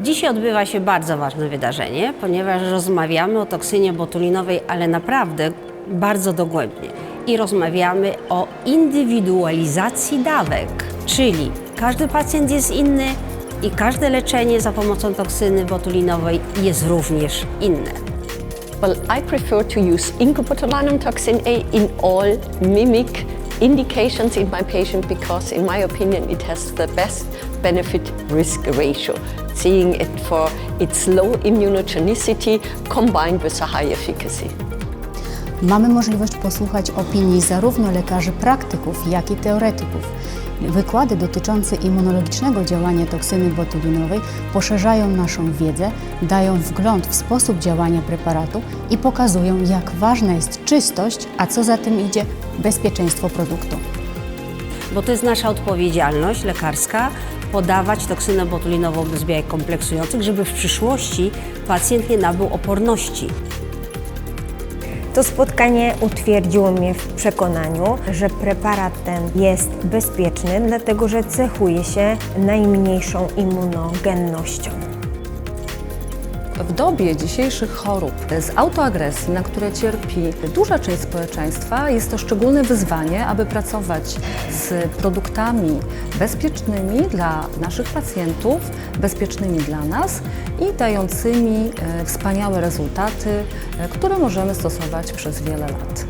Dzisiaj odbywa się bardzo ważne wydarzenie, ponieważ rozmawiamy o toksynie botulinowej, ale naprawdę bardzo dogłębnie. I rozmawiamy o indywidualizacji dawek, czyli każdy pacjent jest inny i każde leczenie za pomocą toksyny botulinowej jest również inne. Well, I prefer to use incobotulinum toxin A in all mimic indications in my patient because, in my opinion, it has the best benefit risk ratio, seeing it for its low immunogenicity combined with a high efficacy. Mamy możliwość posłuchać opinii zarówno lekarzy praktyków, jak i teoretyków. Wykłady dotyczące immunologicznego działania toksyny botulinowej poszerzają naszą wiedzę, dają wgląd w sposób działania preparatu i pokazują, jak ważna jest czystość, a co za tym idzie bezpieczeństwo produktu. bo to jest nasza odpowiedzialność lekarska podawać toksynę botulinową bez białek kompleksujących, żeby w przyszłości pacjent nie nabył oporności. To spotkanie utwierdziło mnie w przekonaniu, że preparat ten jest bezpieczny, dlatego że cechuje się najmniejszą immunogennością. W dobie dzisiejszych chorób z autoagresji, na które cierpi duża część społeczeństwa, jest to szczególne wyzwanie, aby pracować z produktami bezpiecznymi dla naszych pacjentów, bezpiecznymi dla nas i dającymi e, wspaniałe rezultaty, e, które możemy stosować przez wiele lat.